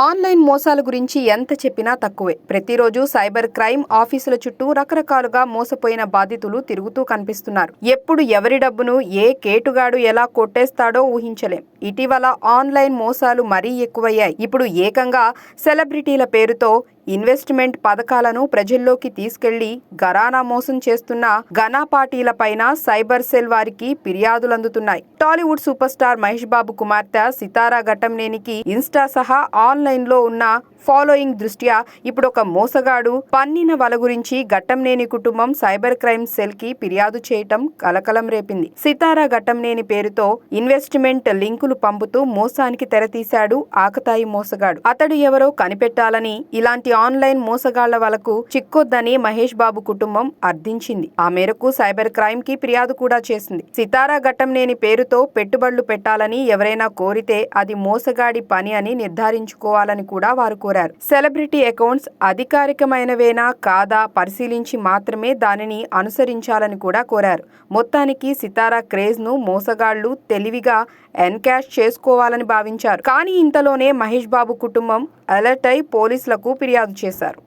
Online మోసాల గురించి ఎంత చెప్పినా తక్కువే. ప్రతిరోజు సైబర్ క్రైమ్ ఆఫీసుల చుట్టూ రకరకాలుగా మోసపోయిన బాధితులు తిరుగుతూ కనిపిస్తున్నారు. ఎప్పుడు ఎవరి డబ్బును ఏ కేటుగాడు ఎలా కొట్టేస్తాడో ఊహించలేం. ఇటీవల ఆన్లైన్ మోసాలు మరీ ఎక్కువయ్యాయి. ఇప్పుడు ఏకంగా సెలబ్రిటీల పేరుతో ఇన్వెస్ట్మెంట్ పథకాలను ప్రజల్లోకి తీసుకెళ్ళి గరానా మోసం చేస్తున్న ఘనా పార్టీలపైన సైబర్ సెల్ వారికి ఫిర్యాదులందుతున్నాయి. Tollywood super star Mahesh Babu కుమార్తె సితారా ఘటంనేనికి ఇన్స్టా సహా ఆన్లైన్లో ఉన్న ఫాలోయింగ్ దృష్ట్యా ఇప్పుడు ఒక మోసగాడు. పన్నిన వల గురించి ఘట్టంనేని కుటుంబం సైబర్ క్రైమ్ సెల్కి ఫిర్యాదు చేయటం కలకలం రేపింది. సితారా ఘట్టంనేని పేరుతో ఇన్వెస్ట్మెంట్ లింకులు పంపుతూ మోసానికి తెరతీశాడు ఆకతాయి మోసగాడు. అతడు ఎవరో కనిపెట్టాలని ఇలాంటి ఆన్లైన్ మోసగాళ్ళ వలకు చిక్కొద్దని మహేష్ బాబు కుటుంబం అర్థించింది. ఆ మేరకు సైబర్ క్రైమ్కి ఫిర్యాదు కూడా చేసింది. సితారా ఘట్టంనేని పేరుతో పెట్టుబడులు పెట్టాలని ఎవరైనా కోరితే అది మోసగాడి పని అని నిర్ధారించుకోవాలని కూడా వారు కోరారు. సెలబ్రిటీ అకౌంట్స్ అధికారికమైనవేనా కాదా పరిశీలించి మాత్రమే దానిని అనుసరించాలని కూడా కోరారు. మొత్తానికి సితారా క్రేజ్ను మోసగాళ్ళు తెలివిగా ఎన్కాష్ చేసుకోవాలని భావించారు. కానీ ఇంతలోనే మహేష్ బాబు కుటుంబం అలర్ట్ అయి పోలీసులకు ఫిర్యాదు చేశారు.